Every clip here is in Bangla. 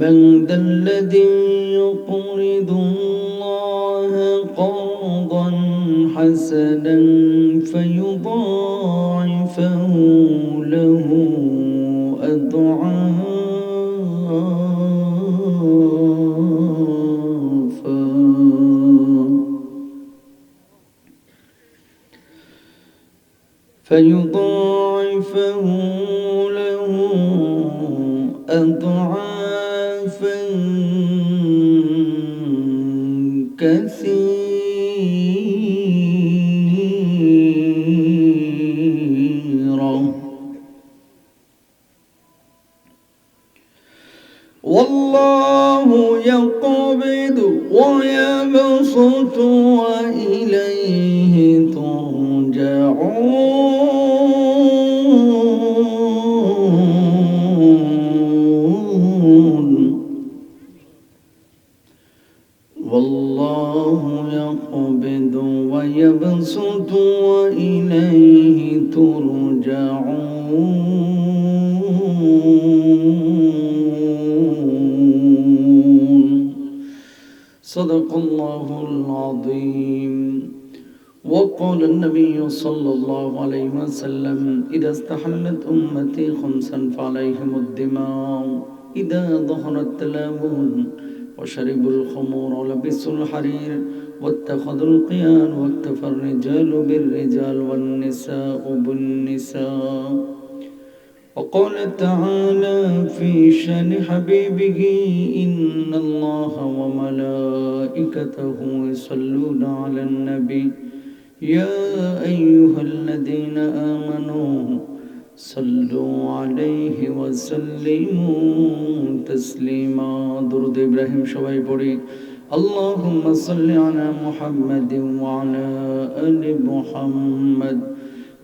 من ذا الذي يقرض الله قرضا حسنا فيضاعفه له أضعافا. فيضاعفه له أضعافا. كثيرة والله يقبض ويبسط وإليه ترجعون. والله يقبض ويبسط وإليه ترجعون. صدق الله العظيم. وقال النبي صلى الله عليه وسلم إذا استحلت أمتي خمسا فعليهم الدماء. إذا ظهر التلاون وشربوا الخمور ولبسوا الحرير واتخذوا القيان واكتفى الرجال بالرجال والنساء بالنساء. وقال تعالى في شأن حبيبه إن الله وملائكته يصلون على النبي. يا أيها الذين آمنوا صلوا عليه وسلموا تسليما. درود إبراهيم شوي بوري اللهم صل على محمد وعلى آل محمد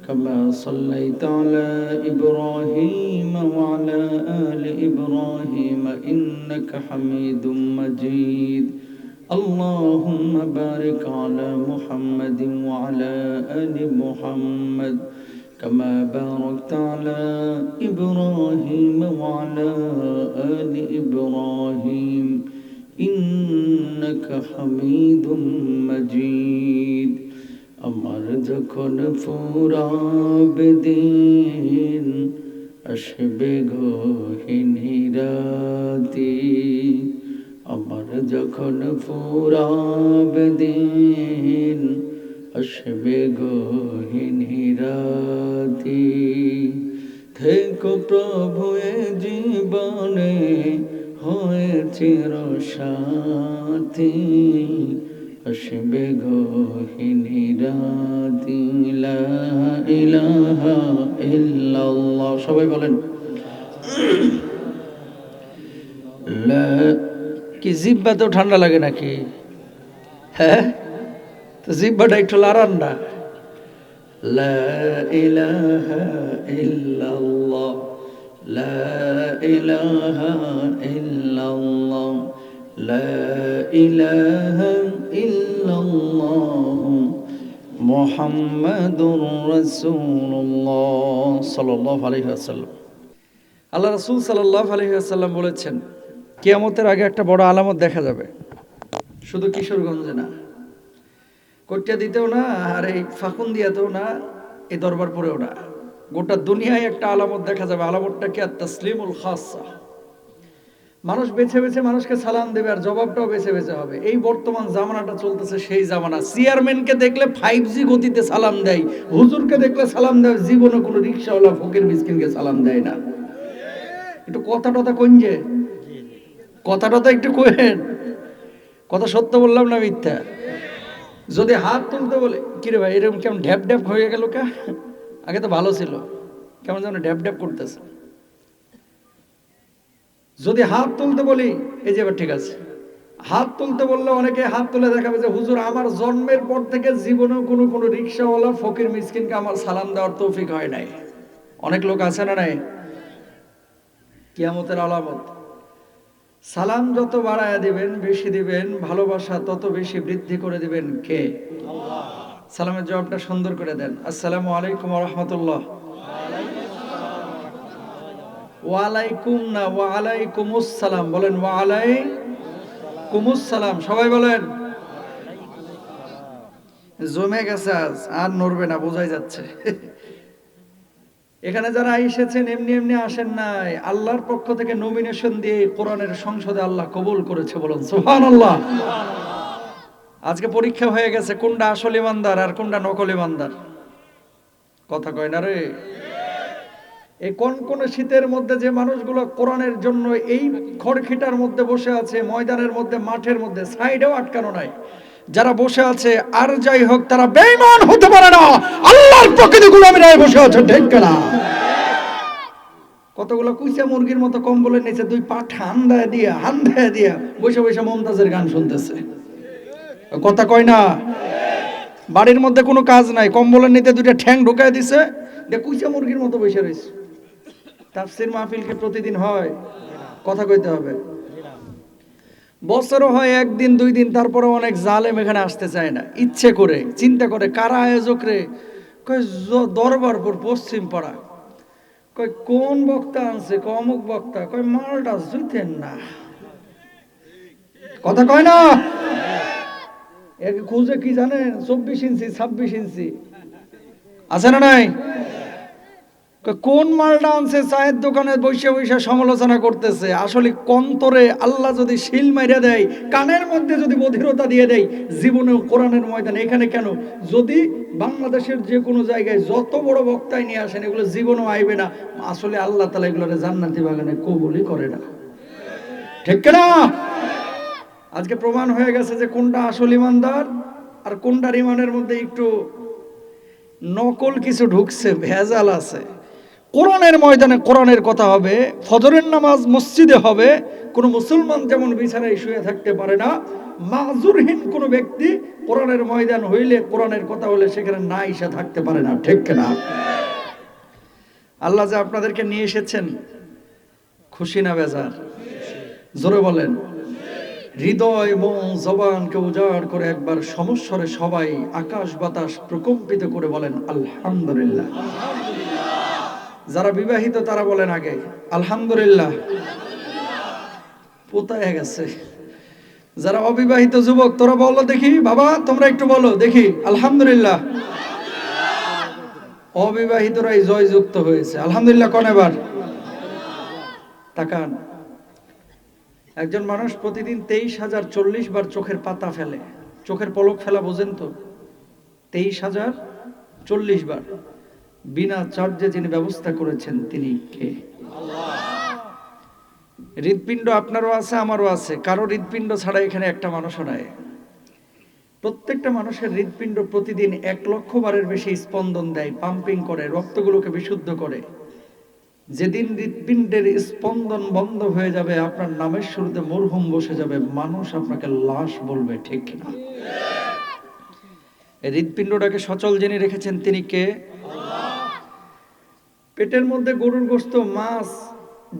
كما صليت على إبراهيم وعلى آل إبراهيم إنك حميد مجيد. اللهم بارك على محمد وعلى آل محمد كما باركت على إبراهيم وعلى آل إبراهيم إنك حميد مجيد আমার যখন ফুরাব দিন আসবে গহিনী রাতি আমার যখন ফুরাব দিন আসবে গহিনী রাতি থেকো প্রভু জীবনে হয়েছে সাথী আসবে গহিনী রাতি ইলাহা সবাই বলেন কি জিব্বাতেও ঠান্ডা লাগে নাকি? হ্যাঁ? তো জিব্বাটা একটু লারান না ইলাহা ইলাহা আল্লাহ রাসূল সাল্লাল্লাহু আলাইহি বলেছেন, কিয়ামতের আগে একটা বড় আলামত দেখা যাবে। শুধু কিশোরগঞ্জে না কটিয়া দিতেও না, আর এই ফাঁকুন দিয়াতেও না, এই দরবার পরেও না। গোটা দুনিয়ায় একটা আলামত দেখা যাবে, আলামতটা কি? আর তসলিমুল খাসা মানুষ বেছে বেছে মানুষকে সালাম দেবে আর জবাবটাও বেছে বেছে হবে। এই বর্তমান জামানাটা চলতেছে সেই জামানা। চেয়ারম্যানকে দেখলে ফাইভ জি গতিতে সালাম দেয়, হুজুরকে দেখলে সালাম দেয়, জীবনে কোনো রিক্সাওয়ালা ফকির মিসকিনকে সালাম দেয় না। একটু কথা টথা কঞ্জে কথা টথা একটু কোয়েন কথা সত্য বললাম না মিথ্যা? যদি হাত তুলতে বলে কিরে ভাই, এরকম কেমন ঢ্যাপ ঢ্যাপ হয়ে গেল কা? আগে তো ভালো ছিল। কেমন যেন ঢ্যাপ ঢ্যাপ করতেছে। যদি হাত তুলতে বলি, এই যে এবার ঠিক আছে। হাত তুলতে বললে অনেকে হাত তুলে দেখাবে যে, হুজুর, আমার জন্মের পর থেকে জীবনেও কোনো কোনো রিক্সাওয়ালা ফকির মিসকিনকে আমার সালাম দেওয়ার তৌফিক হয় নাই। অনেক লোক আছে না নাই? কিয়ামতের আলামত। সালাম যত বাড়ায় দিবেন, বেশি দিবেন, ভালোবাসা তত বেশি বৃদ্ধি করে দিবেন কে? সালামের জবাবটা সুন্দর করে দেন। আসসালামু আলাইকুম রহমতুল্লাহ। ওয়ালাইকুম না বলেন, ওয়ালাইকুমুসসালাম। সবাই বলেন। জমে গেছে আজ, আর নড়বে না, বোঝাই যাচ্ছে। এখানে যারা এসেছেন, এমনি এমনি আসেন নাই, আল্লাহর পক্ষ থেকে নমিনেশন দিয়ে কোরআনের সংসদে আল্লাহ কবুল করেছে বলুন সুহান আল্লাহ আজকে পরীক্ষা হয়ে গেছে, কোনটা আসল ইমানদার আর কোনটা নকল ইমানদার। কথা কয় না রে? এই কোন কোন শীতের মধ্যে যে মানুষগুলো কোরআনের জন্য এই খড়খিটার মধ্যে বসে আছে, ময়দানের মধ্যে, মাঠের মধ্যে, সাইডেও আটকানো নাই। যারা বসে আছে, আর যাই হোক, তারা বেঈমান হতে পারে না। আল্লাহর প্রকৃতি গুলামিরায় বসে আছে, ঠিক না কতগুলো কুইচা মুরগির মতো কম্বলের নিচে দুই পা ঠান্ডা দিয়ে হান্দায় দিয়া বসে বসে মমতাজের গান শুনতেছে। কথা কয় না? বাড়ির মধ্যে কোনো কাজ নাই, কম্বলের নিতে দুইটা ঠ্যাং ঢুকায় দিছে, দিয়ে কুইচা মুরগির মতো বসে রয়েছে। তাফসির মাহফিলকে প্রতিদিন হয়, কথা কইতে হবে। বছরও হয়, একদিন, দুই দিন তারপরে অনেক জালেম এখানে আসতে চায় না। ইচ্ছে করে, চিন্তা করে, কারা আয়োজক রে? কয় দরবারপুর, পশ্চিম পাড়া। কয়, কোন বক্তা আনছে? অমুক বক্তা। কয়, মালটা জুইতেন না। কথা কয় না? খুঁজে কি জানেন? চব্বিশ ইঞ্চি, ছাব্বিশ ইঞ্চি। আছে না নাই? কোন মালটা আনছে, চায়ের দোকানে বসে বসে সমালোচনা করতেছে? আসলে কন্তরে আল্লাহ যদি শিল মাইরা দেয়, কানের মধ্যে যদি বধিরতা দিয়ে দেয়, জীবনেও কোরআনের ময়দান। এখানে কেন? যদি বাংলাদেশের যে কোনো জায়গায় যত বড় বক্তাই নিয়ে আসেন, এগুলো জীবনেও আইবে না। আসলে আল্লাহ তালা এগুলোরে জান্নাতি বাগানে কবুলই করে না। ঠিক না আজকে প্রমাণ হয়ে গেছে যে কোনটা আসল ইমানদার আর কোনটার ইমানের মধ্যে একটু নকল কিছু ঢুকছে, ভেজাল আছে। কোরআনের ময়দানে কোরআনের কথা হবে, ফজরের নামাজ মসজিদে হবে, কোনো মুসলমান যেমন বিছানায় শুয়ে থাকতে পারে না মাজুরহীন কোনো ব্যক্তি কোরআনের ময়দান হইলে কোরআনের কথা হলে সেখানে না ইসা থাকতে পারে না, ঠিক না? আল্লাহ যে আপনাদেরকে নিয়ে এসেছেন, খুশি না বেজার? জোরে বলেন। হৃদয়, মন, জবানকে উজাড় করে একবার সমস্বরে সবাই আকাশ বাতাস প্রকম্পিত করে বলেন, আলহামদুলিল্লাহ। যারা বিবাহিত, তারা বলেন আগে, আলহামদুলিল্লাহ। পোতায় গেছে। যারা অবিবাহিত যুবক, তোরা বলো দেখি, বাবা, তোমরা একটু বলো, দেখি, আলহামদুলিল্লাহ। অবিবাহিতরাই জয়যুক্ত হয়েছে। আলহামদুলিল্লাহ, কোন এবার? তাকান। একজন মানুষ প্রতিদিন তেইশ হাজার চল্লিশ বার চোখের পাতা ফেলে। চোখের পলক ফেলা বোঝেন তো? তেইশ হাজার চল্লিশ বার। বিনা চার্জে যিনি ব্যবস্থা করেছেন তিনি কে? হৃদপিণ্ড আপনারও আছে আমারও আছে। কারও হৃদপিণ্ড ছাড়া এখানে একটা মানুষও নাই। প্রত্যেকটা মানুষের হৃদপিণ্ড প্রতিদিন এক লক্ষ বারের বেশি স্পন্দন দেয় পাম্পিং করে রক্তগুলোকে বিশুদ্ধ করে। যেদিন হৃৎপিণ্ডের স্পন্দন বন্ধ হয়ে যাবে আপনার নামের শুরুতে মরহুম বসে যাবে মানুষ আপনাকে লাশ বলবে ঠিক না এই হৃৎপিণ্ডটাকে সচল যিনি রেখেছেন তিনি কে? পেটের মধ্যে গরুর গোস্ত, মাছ,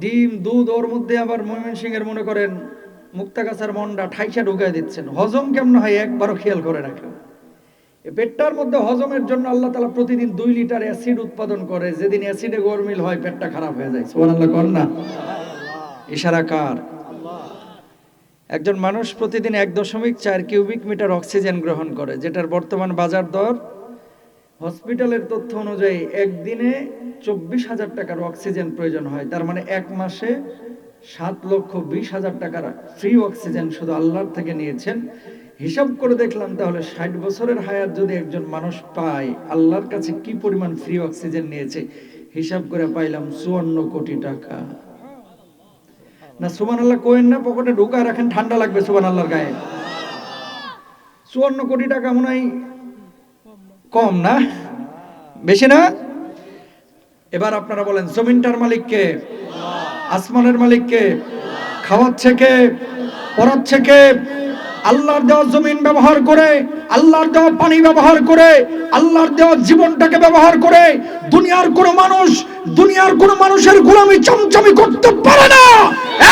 ডিম, দুধ, ওর মধ্যে আবার ময়মনসিং এর মনে করেন মুক্তাগাছার মন্ডা ঠাইসা ঢুকায় দিচ্ছেন। হজম কেমন হয় একবারও খেয়াল করে না পেটটার মধ্যে হজমের জন্য আল্লাহ তালা প্রতিদিন দুই লিটার অ্যাসিড উৎপাদন করে। যেদিন অ্যাসিডে গরমিল হয়, পেটটা খারাপ হয়ে যায়। সোহান আল্লাহ কর না। ইশারা কার? একজন মানুষ প্রতিদিন এক দশমিক চার কিউবিক মিটার অক্সিজেন গ্রহণ করে, যেটার বর্তমান বাজার দর হসপিটালের তথ্য অনুযায়ী একদিনে চব্বিশ হাজার টাকার অক্সিজেন প্রয়োজন হয়। তার মানে এক মাসে সাত লক্ষ বিশ হাজার টাকার ফ্রি অক্সিজেন শুধু আল্লাহর থেকে নিয়েছেন। হিসাব করে দেখলাম তাহলে ষাট বছরের হায়াত যদি একজন মানুষ পায়, আল্লাহর কাছে কি পরিমাণ ফ্রি অক্সিজেন নিয়েছে, হিসাব করে পাইলাম চুয়ান্ন কোটি টাকা। না সুবান আল্লাহ কোয়েন না, পকেটে ঢুকায় রাখেন, ঠান্ডা লাগবে সুবান আল্লাহর গায়ে। চুয়ান্ন কোটি টাকা মনে হয় কম না? বেশি না? এবার আপনারা বলেন, জমিনটার মালিককে, আসমানের মালিককে, খাওয়াচ্ছে কে, পড়াচ্ছে কে? আল্লাহর দেওয়া জমিন ব্যবহার করে, আল্লাহর দেওয়া পানি ব্যবহার করে, আল্লাহর দেওয়া জীবনটাকে ব্যবহার করে, দুনিয়ার কোন মানুষ, দুনিয়ার কোন মানুষের গোলামি চমচমি করতে পারে না।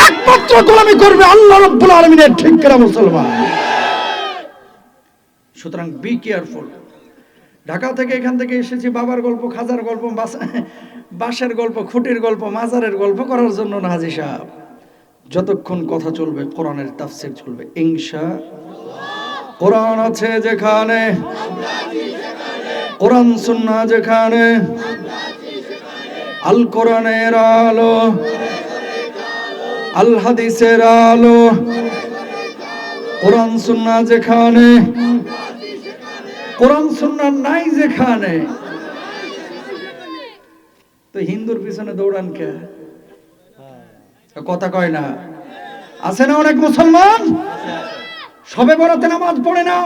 একমাত্র গোলামি করবে আল্লাহ রব্বুল আলমিনের ঠিক কিনা মুসলমান? সুতরাং বি কেয়ারফুল ঢাকা থেকে এখান থেকে এসেছি, বাবার গল্প, খাজার গল্প, বাস- বাসের গল্প, খুঁটির গল্প, মাজারের গল্প করার জন্য না হাজি সাহেব? যতক্ষণ কথা চলবে, কোরআনের তাফসির চলবে, ইনশা কোরআন আছে যেখানে, কোরআন সুন্না যেখানে, আল কোরআনের আলো, আল হাদিসের আলো, কোরআন সুন্না যেখানে। কোরআন সুন্না নাই যেখানে। তো হিন্দুর পিছনে দৌড়ান কে? কথা কয় না। আছে না অনেক মুসলমান? সবে বরাতে নামাজ পড়ে না,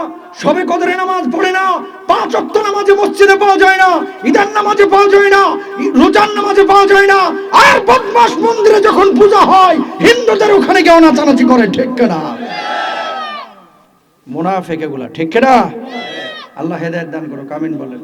সবে কদরে নামাজ পড়ে না, পাঁচ অক্ত নামাজে মসজিদে পাওয়া যায় না ঈদান নামাজে পাওয়া যায় না, রোজার নামাজে পাওয়া যায় না, আর বদমাস মন্দিরে যখন পূজা হয়, হিন্দুদের ওখানে কেউ নাচানাচি করে, ঠিক না মোনাফেক এগুলা, ঠিক না আল্লাহ হেদায়ত দান করো কামিন বলেন।